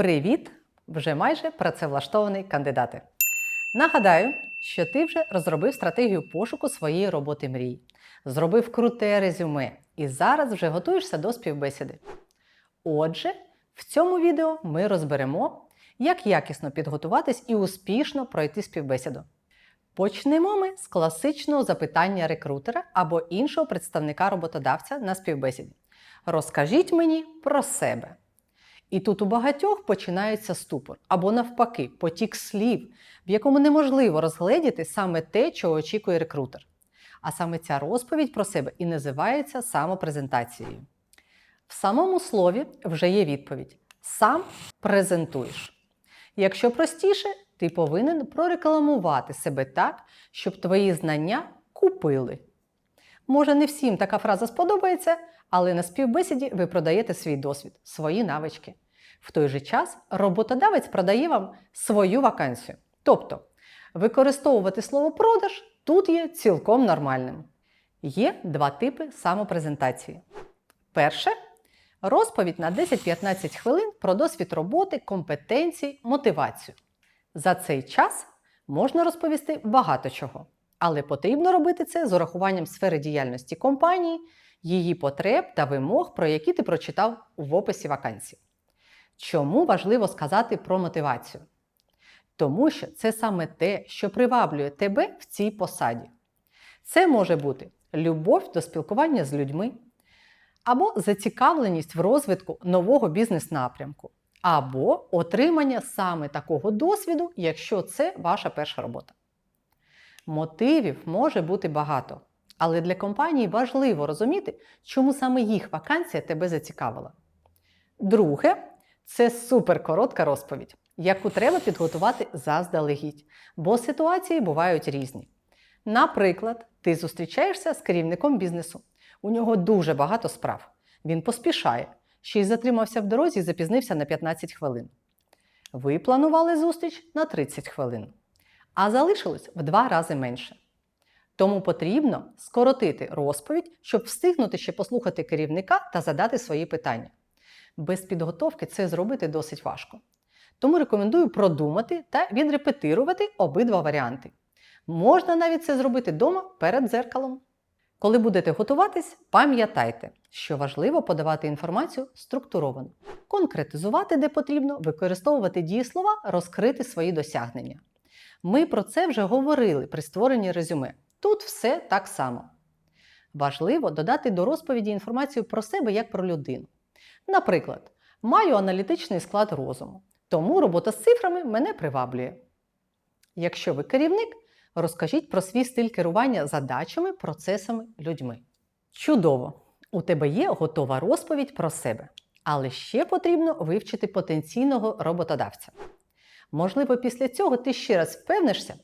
Привіт! Вже майже працевлаштований кандидати. Нагадаю, що ти вже розробив стратегію пошуку своєї роботи мрій, зробив круте резюме і зараз вже готуєшся до співбесіди. Отже, в цьому відео ми розберемо, як якісно підготуватись і успішно пройти співбесіду. Почнемо ми з класичного запитання рекрутера або іншого представника роботодавця на співбесіді. Розкажіть мені про себе. І тут у багатьох починається ступор або навпаки, потік слів, в якому неможливо розгледіти саме те, чого очікує рекрутер. А саме ця розповідь про себе і називається самопрезентацією. В самому слові вже є відповідь: сам презентуєш. Якщо простіше, ти повинен прорекламувати себе так, щоб твої знання купили. Може, не всім така фраза сподобається, але на співбесіді ви продаєте свій досвід, свої навички. В той же час роботодавець продає вам свою вакансію. Тобто, використовувати слово продаж тут є цілком нормальним. Є два типи самопрезентації. Перше розповідь на 10-15 хвилин про досвід роботи, компетенції, мотивацію. За цей час можна розповісти багато чого, але потрібно робити це з урахуванням сфери діяльності компанії, її потреб та вимог, про які ти прочитав в описі вакансії. Чому важливо сказати про мотивацію? Тому що це саме те, що приваблює тебе в цій посаді. Це може бути любов до спілкування з людьми, або зацікавленість в розвитку нового бізнес-напрямку, або отримання саме такого досвіду, якщо це ваша перша робота. Мотивів може бути багато, але для компанії важливо розуміти, чому саме їх вакансія тебе зацікавила. Друге, це суперкоротка розповідь, яку треба підготувати заздалегідь, бо ситуації бувають різні. Наприклад, ти зустрічаєшся з керівником бізнесу. У нього дуже багато справ. Він поспішає, ще й затримався в дорозі і запізнився на 15 хвилин. Ви планували зустріч на 30 хвилин, а залишилось в два рази менше. Тому потрібно скоротити розповідь, щоб встигнути ще послухати керівника та задати свої питання. Без підготовки це зробити досить важко. Тому рекомендую продумати та відрепетирувати обидва варіанти. Можна навіть це зробити вдома перед дзеркалом. Коли будете готуватись, пам'ятайте, що важливо подавати інформацію структуровано, конкретизувати, де потрібно, використовувати дієслова, розкрити свої досягнення. Ми про це вже говорили при створенні резюме. Тут все так само. Важливо додати до розповіді інформацію про себе як про людину. Наприклад, маю аналітичний склад розуму, тому робота з цифрами мене приваблює. Якщо ви керівник, розкажіть про свій стиль керування задачами, процесами, людьми. Чудово! У тебе є готова розповідь про себе, але ще потрібно вивчити потенційного роботодавця. Можливо, після цього ти ще раз впевнишся,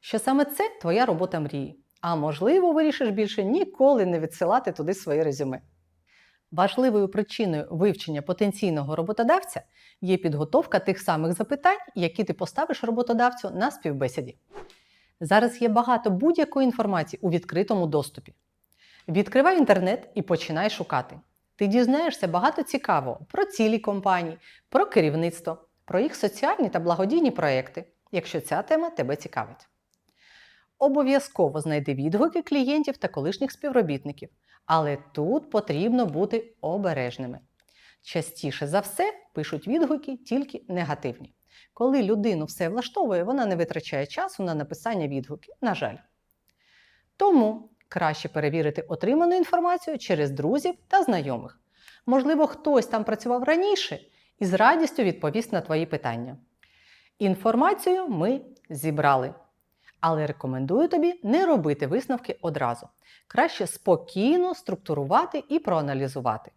що саме це твоя робота мрії, а можливо, вирішиш більше ніколи не відсилати туди своє резюме. Важливою причиною вивчення потенційного роботодавця є підготовка тих самих запитань, які ти поставиш роботодавцю на співбесіді. Зараз є багато будь-якої інформації у відкритому доступі. Відкривай інтернет і починай шукати. Ти дізнаєшся багато цікавого про цілі компанії, про керівництво, про їх соціальні та благодійні проекти, якщо ця тема тебе цікавить. Обов'язково знайди відгуки клієнтів та колишніх співробітників, але тут потрібно бути обережними. Частіше за все пишуть відгуки тільки негативні. Коли людину все влаштовує, вона не витрачає часу на написання відгуків, на жаль. Тому краще перевірити отриману інформацію через друзів та знайомих. Можливо, хтось там працював раніше і з радістю відповість на твої питання. Інформацію ми зібрали. Але рекомендую тобі не робити висновки одразу. Краще спокійно структурувати і проаналізувати.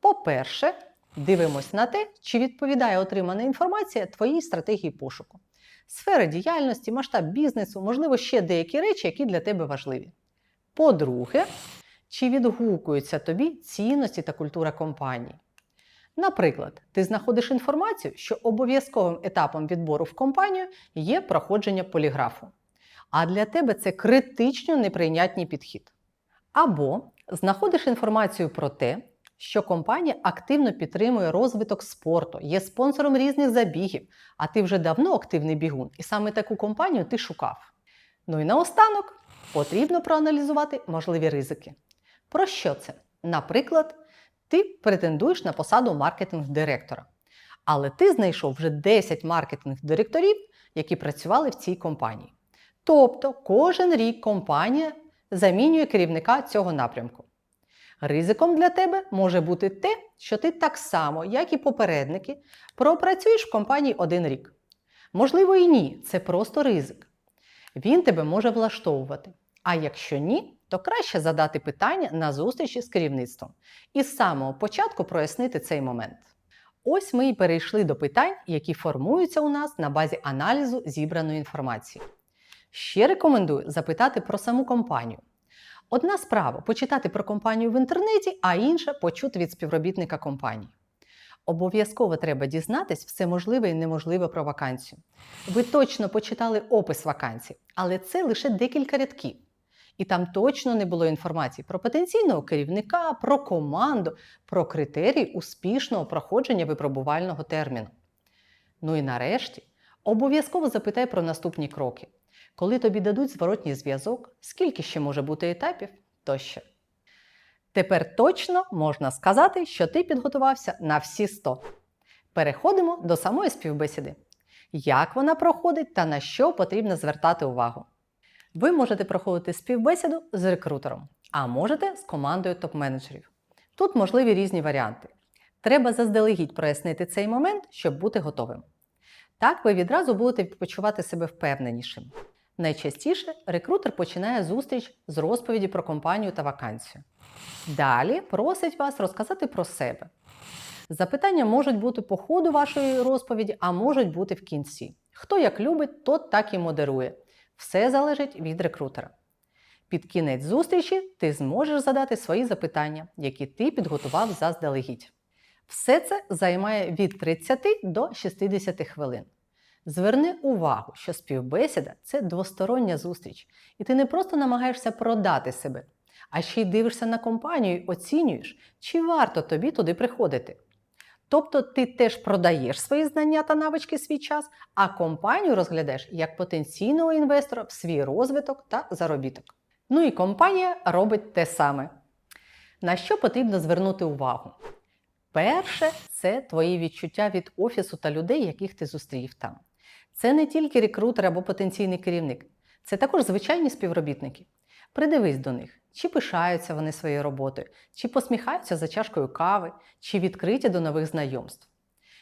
По-перше, дивимось на те, чи відповідає отримана інформація твоїй стратегії пошуку. Сфера діяльності, масштаб бізнесу, можливо, ще деякі речі, які для тебе важливі. По-друге, чи відгукуються тобі цінності та культура компанії. Наприклад, ти знаходиш інформацію, що обов'язковим етапом відбору в компанію є проходження поліграфу. А для тебе це критично неприйнятний підхід. Або знаходиш інформацію про те, що компанія активно підтримує розвиток спорту, є спонсором різних забігів, а ти вже давно активний бігун, і саме таку компанію ти шукав. Ну і наостанок потрібно проаналізувати можливі ризики. Про що це? Наприклад, ти претендуєш на посаду маркетинг-директора, але ти знайшов вже 10 маркетинг-директорів, які працювали в цій компанії. Тобто кожен рік компанія замінює керівника цього напрямку. Ризиком для тебе може бути те, що ти так само, як і попередники, пропрацюєш в компанії один рік. Можливо, і ні, це просто ризик. Він тебе може влаштовувати. А якщо ні, то краще задати питання на зустрічі з керівництвом і з самого початку прояснити цей момент. Ось ми і перейшли до питань, які формуються у нас на базі аналізу зібраної інформації. Ще рекомендую запитати про саму компанію. Одна справа почитати про компанію в інтернеті, а інша почути від співробітника компанії. Обов'язково треба дізнатись все можливе і неможливе про вакансію. Ви точно почитали опис вакансії, але це лише декілька рядків. І там точно не було інформації про потенційного керівника, про команду, про критерії успішного проходження випробувального терміну. Ну і нарешті обов'язково запитай про наступні кроки. Коли тобі дадуть зворотній зв'язок, скільки ще може бути етапів тощо. Тепер точно можна сказати, що ти підготувався на всі 100. Переходимо до самої співбесіди. Як вона проходить та на що потрібно звертати увагу? Ви можете проходити співбесіду з рекрутером, а можете з командою топ-менеджерів. Тут можливі різні варіанти. Треба заздалегідь прояснити цей момент, щоб бути готовим. Так ви відразу будете почувати себе впевненішим. Найчастіше рекрутер починає зустріч з розповіді про компанію та вакансію. Далі просить вас розказати про себе. Запитання можуть бути по ходу вашої розповіді, а можуть бути в кінці. Хто як любить, тот так і модерує. Все залежить від рекрутера. Під кінець зустрічі ти зможеш задати свої запитання, які ти підготував заздалегідь. Все це займає від 30 до 60 хвилин. Зверни увагу, що співбесіда це двостороння зустріч, і ти не просто намагаєшся продати себе, а ще й дивишся на компанію і оцінюєш, чи варто тобі туди приходити. Тобто ти теж продаєш свої знання та навички свій час, а компанію розглядаєш як потенційного інвестора в свій розвиток та заробіток. Ну і компанія робить те саме. На що потрібно звернути увагу? Перше, це твої відчуття від офісу та людей, яких ти зустрів там. Це не тільки рекрутер або потенційний керівник, це також звичайні співробітники. Придивись до них, чи пишаються вони своєю роботою, чи посміхаються за чашкою кави, чи відкриті до нових знайомств.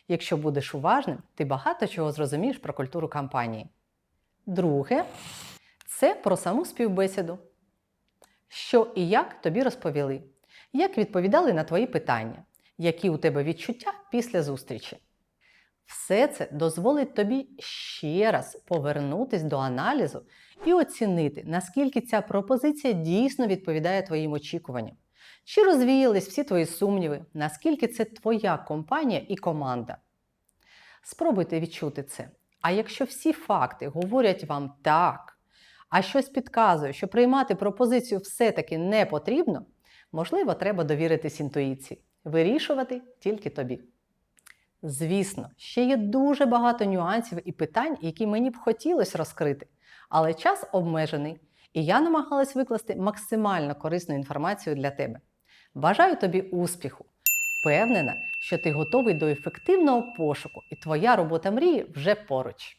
Якщо будеш уважним, ти багато чого зрозумієш про культуру компанії. Друге, це про саму співбесіду. Що і як тобі розповіли, як відповідали на твої питання, які у тебе відчуття після зустрічі. Все це дозволить тобі ще раз повернутися до аналізу і оцінити, наскільки ця пропозиція дійсно відповідає твоїм очікуванням. Чи розвіялись всі твої сумніви, наскільки це твоя компанія і команда? Спробуйте відчути це. А якщо всі факти говорять вам так, а щось підказує, що приймати пропозицію все-таки не потрібно, можливо, треба довіритись інтуїції, вирішувати тільки тобі. Звісно, ще є дуже багато нюансів і питань, які мені б хотілося розкрити, але час обмежений, і я намагалась викласти максимально корисну інформацію для тебе. Бажаю тобі успіху! Впевнена, що ти готовий до ефективного пошуку, і твоя робота мрії вже поруч.